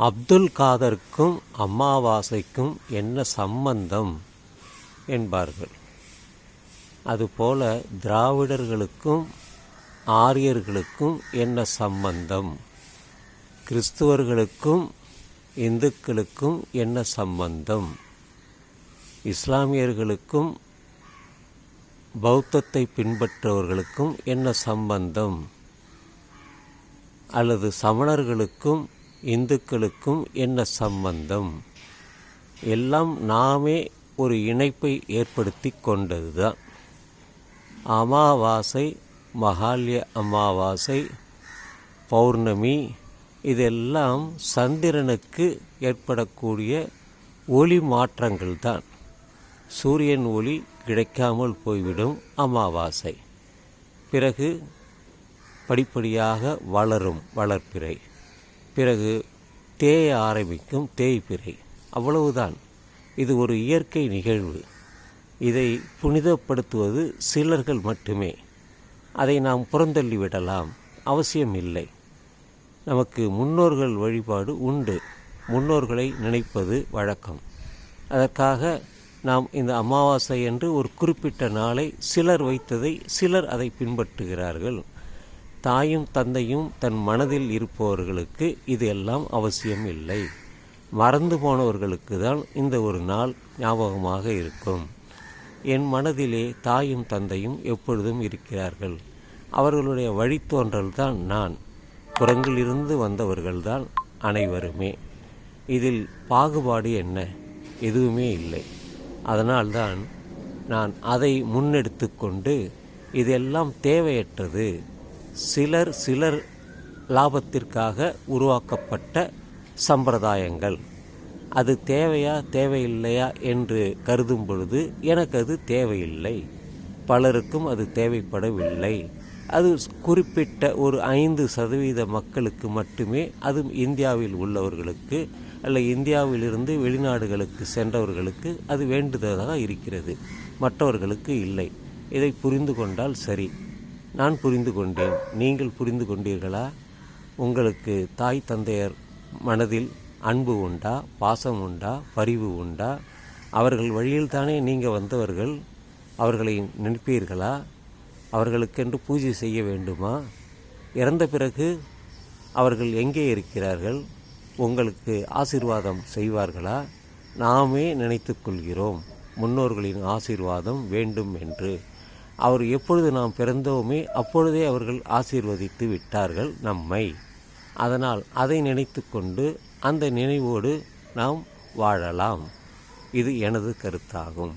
அப்துல் காதருக்கும் அமாவாசைக்கும் என்ன சம்பந்தம் என்பார்கள். அதுபோல திராவிடர்களுக்கும் ஆரியர்களுக்கும் என்ன சம்பந்தம்? கிறிஸ்துவர்களுக்கும் இந்துக்களுக்கும் என்ன சம்பந்தம்? இஸ்லாமியர்களுக்கும் பௌத்தத்தை பின்பற்றவர்களுக்கும் என்ன சம்பந்தம்? அல்லது சமணர்களுக்கும் இந்துக்களுக்கும் என்ன சம்பந்தம்? எல்லாம் நாமே ஒரு இணைப்பை ஏற்படுத்தி கொண்டது தான் அமாவாசை மகாலய அமாவாசை பௌர்ணமி இதெல்லாம் சந்திரனுக்கு ஏற்படக்கூடிய ஒளி மாற்றங்கள் தான் சூரியன் ஒளி கிடைக்காமல் போய்விடும் அமாவாசை. பிறகு படிப்படியாக வளரும் வளர்ப்பிறை பிறகு தேய ஆரம்பிக்கும் தேய்பிறை அவ்வளவுதான். இது ஒரு இயற்கை நிகழ்வு. இதை புனிதப்படுத்துவது சிலர்கள் மட்டுமே. அதை நாம் புறந்தள்ளி விடலாம். அவசியம் இல்லை. நமக்கு முன்னோர்கள் வழிபாடு உண்டு. முன்னோர்களை நினைப்பது வழக்கம். அதற்காக நாம் இந்த அமாவாசை என்று ஒரு குறிப்பிட்ட நாளை சிலர் வைத்ததை சிலர் அதை பின்பற்றுகிறார்கள். தாயும் தந்தையும் தன் மனதில் இருப்பவர்களுக்கு இது எல்லாம் அவசியம் இல்லை மறந்து போனவர்களுக்கு தான் இந்த ஒரு நாள் ஞாபகமாக இருக்கும். என் மனதிலே தாயும் தந்தையும் எப்பொழுதும் இருக்கிறார்கள். அவர்களுடைய வழித்தோன்றல் தான் நான். புறங்களிலிருந்து வந்தவர்கள்தான் அனைவருமே. இதில் பாகுபாடு என்ன? எதுவுமே இல்லை. அதனால்தான் நான் அதை முன்னெடுத்து கொண்டு இதெல்லாம் தேவையற்றது. சிலர் சிலர் லாபத்திற்காக உருவாக்கப்பட்ட சம்பிரதாயங்கள். அது தேவையா தேவையில்லையா என்று கருதும் பொழுது எனக்கு அது தேவையில்லை. பலருக்கும் அது தேவைப்படவில்லை. அது குறிப்பிட்ட ஒரு ஐந்து சதவீத மக்களுக்கு மட்டுமே அதுவும் இந்தியாவில் உள்ளவர்களுக்கு அல்ல இந்தியாவிலிருந்து வெளிநாடுகளுக்கு சென்றவர்களுக்கு அது வேண்டுதலாக இருக்கிறது. மற்றவர்களுக்கு இல்லை. இதை புரிந்து கொண்டால் சரி. நான் புரிந்து கொண்டேன். நீங்கள் புரிந்து கொண்டீர்களா? உங்களுக்கு தாய் தந்தையர் மனதில் அன்பு உண்டா? பாசம் உண்டா? பரிவு உண்டா? அவர்கள் வழியில்தானே நீங்கள் வந்தவர்கள்? அவர்களை நினைப்பீர்களா? அவர்களுக்கென்று பூஜை செய்ய வேண்டுமா? இறந்த பிறகு அவர்கள் எங்கே இருக்கிறார்கள்? உங்களுக்கு ஆசீர்வாதம் செய்வார்களா? நாமே நினைத்து கொள்கிறோம். முன்னோர்களின் ஆசீர்வாதம் வேண்டும் என்று. அவர் எப்பொழுது நாம் பிறந்தோமே அப்பொழுதே அவர்கள் ஆசீர்வதித்து விட்டார்கள் நம்மை. அதனால் அதை நினைத்து கொண்டு அந்த நினைவோடு நாம் வாழலாம். இது எனது கருத்தாகும்.